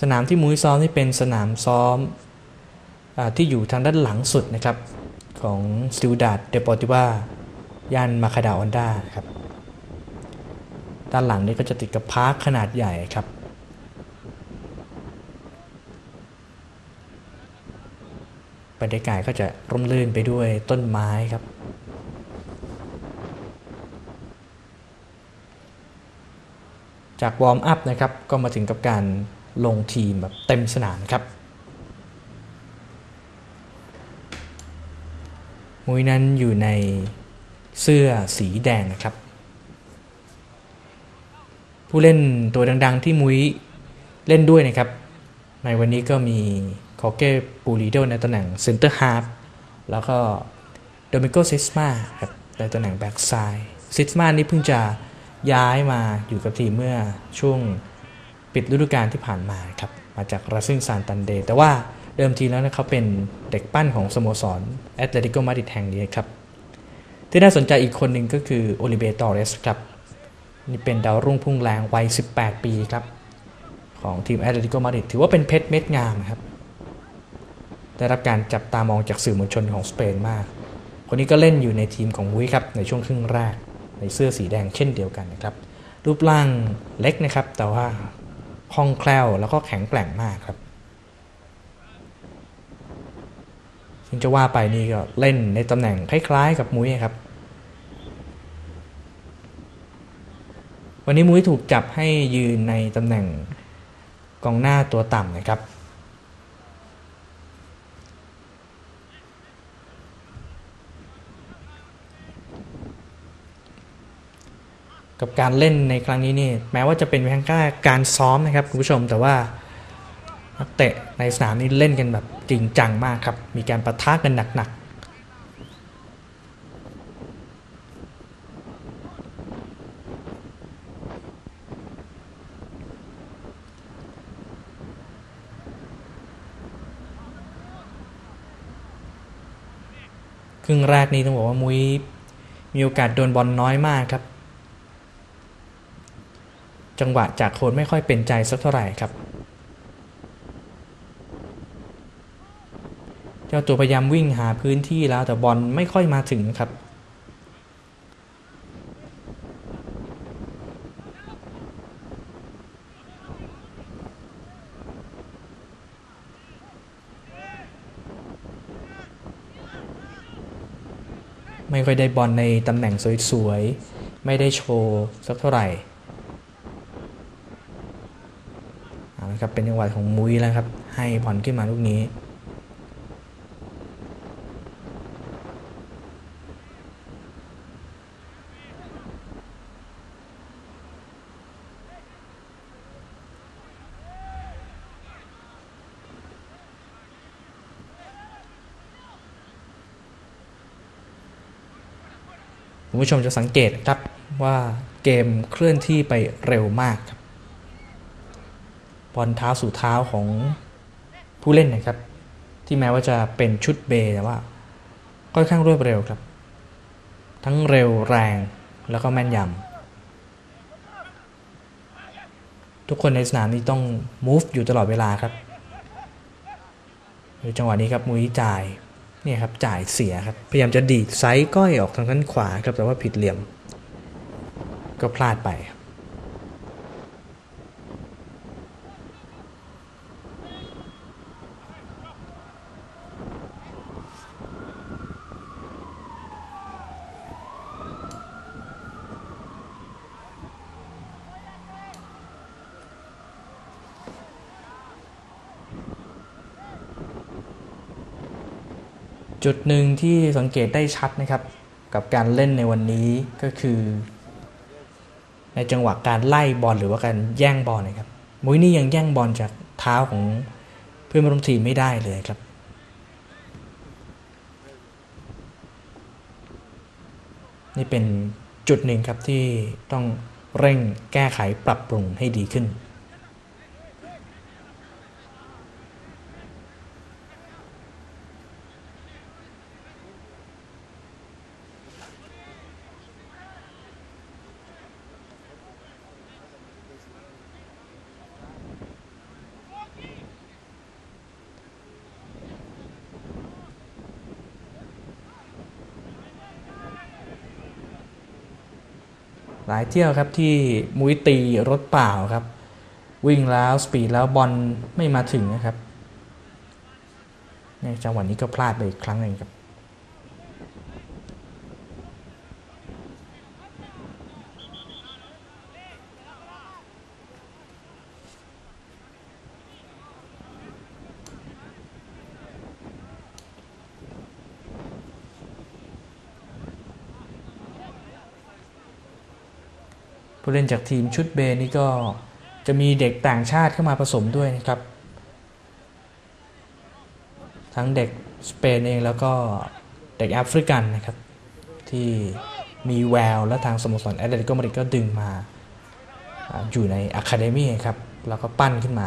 สนามที่มุ้ยซ้อมนี่เป็นสนามซ้อมอที่อยู่ทางด้านหลังสุดนะครับ ของสติวดาดเดปอร์ติว่าย่านมาคาดาออนดาครับด้านหลังนี้ก็จะติดกับพาร์คขนาดใหญ่ครับ บรรยากาศก็จะร่มรื่นไปด้วยต้นไม้ครับ จากวอร์มอัพนะครับ ก็มาถึงกับการ ลงทีมแบบเต็มสนามครับมุ้ยนั้นอยู่ในเสื้อสีแดงนะครับ ผู้เล่นตัวดังๆที่มุ้ยเล่นด้วยนะครับ ในวันนี้ก็มีคอเก้ปูริโดในตำแหน่งเซนเตอร์ฮาร์ฟแล้วก็โดมิโกซิสมาครับในตำแหน่งแบ็กซ้ายซิสมานี่เพิ่งจะย้ายมาอยู่กับทีมเมื่อช่วง ปิดฤดูกาลที่ผ่านมาครับมาจากราซิงซานตันเด แต่ว่าเดิมทีแล้วนะเขาเป็นเด็กปั้นของสโมสรแอตเลติโกมาดริดแห่งนี้ครับ ที่น่าสนใจอีกคนหนึ่งก็คือโอลิเบตอเรสครับนี่เป็นดาวรุ่งพุ่งแรงวัย 18 ปีครับ ของทีมแอตเลติโกมาดริดถือว่าเป็นเพชรเม็ดงามครับ ได้รับการจับตามองจากสื่อมวลชนของสเปนมาก คนนี้ก็เล่นอยู่ในทีมของมุ้ยครับในช่วงครึ่งแรก ในเสื้อสีแดงเช่นเดียวกันนะครับ รูปร่างเล็กนะครับ แต่ว่า คล่องแคล่วแล้วก็แข็งแกร่งมากครับ ซึ่งจะว่าไปนี่ก็เล่นในตำแหน่งคล้ายๆ กับมุ้ยครับ วันนี้มุ้ยถูกจับให้ยืนในตำแหน่งกองหน้าตัวต่ำนะครับ กับการเล่นในครั้งนี้นี่แม้ว่าจะเป็นเพียงแค่การซ้อมนะครับคุณผู้ชมแต่ว่านักเตะในสนามนี้เล่นกันแบบจริงจังมากครับ มีการประทะกันหนักๆครึ่งแรกนี้ต้องบอกว่ามุ้ยมีโอกาสโดนบอลน้อยมากครับ จังหวะจากโคนไม่ค่อยเป็นใจสักเท่าไหร่ครับ เจ้าตัวพยายามวิ่งหาพื้นที่แล้วแต่บอลไม่ค่อยมาถึงครับ ไม่ค่อยได้บอลในตำแหน่งสวยๆ ไม่ได้โชว์สักเท่าไหร่เอาละ ครับเป็นจังหวะของมุ้ยแล้วครับ ให้บอลขึ้นมาลูกนี้คุณผู้ชมจะสังเกตครับว่าเกมเคลื่อนที่ไปเร็วมากครับ บอลเท้าสู่เท้าของผู้เล่นนะครับ ที่แม้ว่าจะเป็นชุดเบแต่ว่าค่อนข้างรวดเร็วครับ ทั้งเร็วแรงแล้วก็แม่นยำทุกคนในสนามนี้ต้อง move อยู่ตลอดเวลาครับจังหวะนี้ครับมุยจ่ายเนี่ยครับจ่ายเสียครับ พยายามจะดีดไซส์ก้อยออกทางด้านขวาครับแต่ว่าผิดเหลี่ยม ก็พลาดไปครับ จุดหนึ่งที่สังเกตได้ชัดนะครับ กับการเล่นในวันนี้ก็คือ ในจังหวะการไล่บอลหรือว่าการแย่งบอลนะครับมุ้ยนี่ยังแย่งบอลจากเท้าของเพื่อนร่วมทีมไม่ได้เลยครับนี่เป็นจุดหนึ่งครับที่ต้องเร่งแก้ไขปรับปรุงให้ดีขึ้น หลายเที่ยวครับที่มุ้ยตีรถเปล่าครับ วิ่งแล้วสปีดแล้วบอลไม่มาถึงนะครับในจังหวะนี้ก็พลาดไปอีกครั้งหนึ่งครับ ผู้เล่นจากทีมชุดเบนี่ก็จะมีเด็กต่างชาติเข้ามาผสมด้วยนะครับ ทั้งเด็กสเปนเองแล้วก็เด็กแอฟริกันนะครับ ที่มีแววและทางสโมสรแอตเลติโกมาดริดก็ดึงมาอ่าอยู่ในอะคาเดมี่ครับ แล้วก็ปั้นขึ้นมา